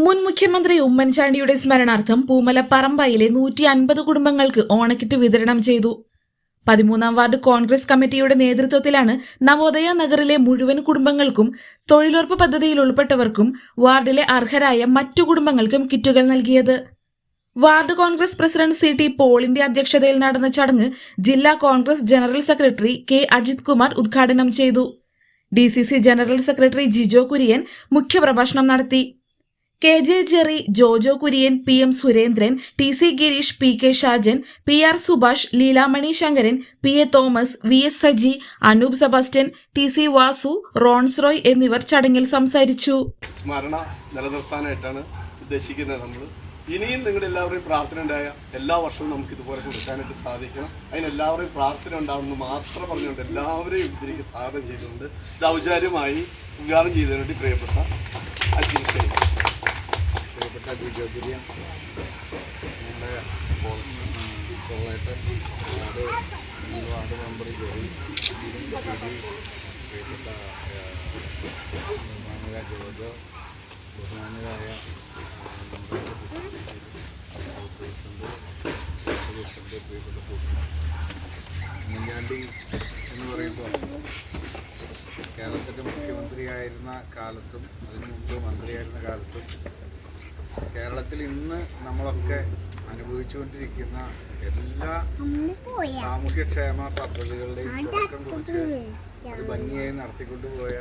മുൻ മുഖ്യമന്ത്രി ഉമ്മൻചാണ്ടിയുടെ സ്മരണാർത്ഥം പൂമല പറമ്പായിലെ നൂറ്റി അൻപത് കുടുംബങ്ങൾക്ക് ഓണക്കിറ്റ് വിതരണം ചെയ്തു. പതിമൂന്നാം വാർഡ് കോൺഗ്രസ് കമ്മിറ്റിയുടെ നേതൃത്വത്തിലാണ് നവോദയ നഗറിലെ മുഴുവൻ കുടുംബങ്ങൾക്കും തൊഴിലുറപ്പ് പദ്ധതിയിൽ ഉൾപ്പെട്ടവർക്കും വാർഡിലെ അർഹരായ മറ്റു കുടുംബങ്ങൾക്കും കിറ്റുകൾ നൽകിയത്. Ward Congress president C T പോളിന്റെ അധ്യക്ഷതയിൽ നടന്ന ചടങ്ങ് ജില്ലാ Congress general secretary K Ajith Kumar ഉദ്ഘാടനം ചെയ്തു. D general secretary Jijo Kurian മുഖ്യപ്രഭാഷണം നടത്തി. K J Jerry Jojo Kurian P M Surendran T C Girish P K Shajan P R Subhash Leelamani Sankaran P A Thomas V S Saji Anoop Sebastian T C Vasu Rons Roy എന്നിവർ ചടങ്ങിൽ സംസാരിച്ചു. സ്മരണ നിലനിർത്താനായിട്ടാണ് ഉദ്ദേശിക്കുന്നത് നമ്മൾ ഇനിയും നിങ്ങളുടെ എല്ലാവരുടെയും പ്രാർത്ഥന ഉണ്ടായ എല്ലാ വർഷവും നമുക്ക് ഇതുപോലെ കൊടുക്കാനായിട്ട് സാധിക്കണം. അതിന് എല്ലാവരുടെയും പ്രാർത്ഥന ഉണ്ടാവുമെന്ന് മാത്രം പറഞ്ഞുകൊണ്ട് എല്ലാവരെയും ഇതിലേക്ക് സ്വാഗതം ചെയ്തുകൊണ്ട് ഇത് ഔചാര്യമായി ഉദ്ഘാടനം ചെയ്തതിന് വേണ്ടി പ്രിയപ്പെട്ട അജിൻ പ്രിയപ്പെട്ട ജിജോ കുര്യൻ ഞങ്ങളുടെ കോളേറ്റർ വാർഡ് വാർഡ് മെമ്പർ ജോയി പ്രിയപ്പെട്ട ജോജോ ബഹുമാനരായ പ്രസിഡന്റ് ഉമ്മൻചാണ്ടി എന്ന് പറയുമ്പോൾ കേരളത്തിന്റെ മുഖ്യമന്ത്രിയായിരുന്ന കാലത്തും അതിനു മുമ്പ് മന്ത്രിയായിരുന്ന കാലത്തും കേരളത്തിൽ ഇന്ന് നമ്മളൊക്കെ അനുഭവിച്ചുകൊണ്ടിരിക്കുന്ന എല്ലാ സാമൂഹ്യക്ഷേമ പദ്ധതികളുടെയും തുടക്കം കുറിച്ച് ഭംഗിയായി നടത്തിക്കൊണ്ടുപോയ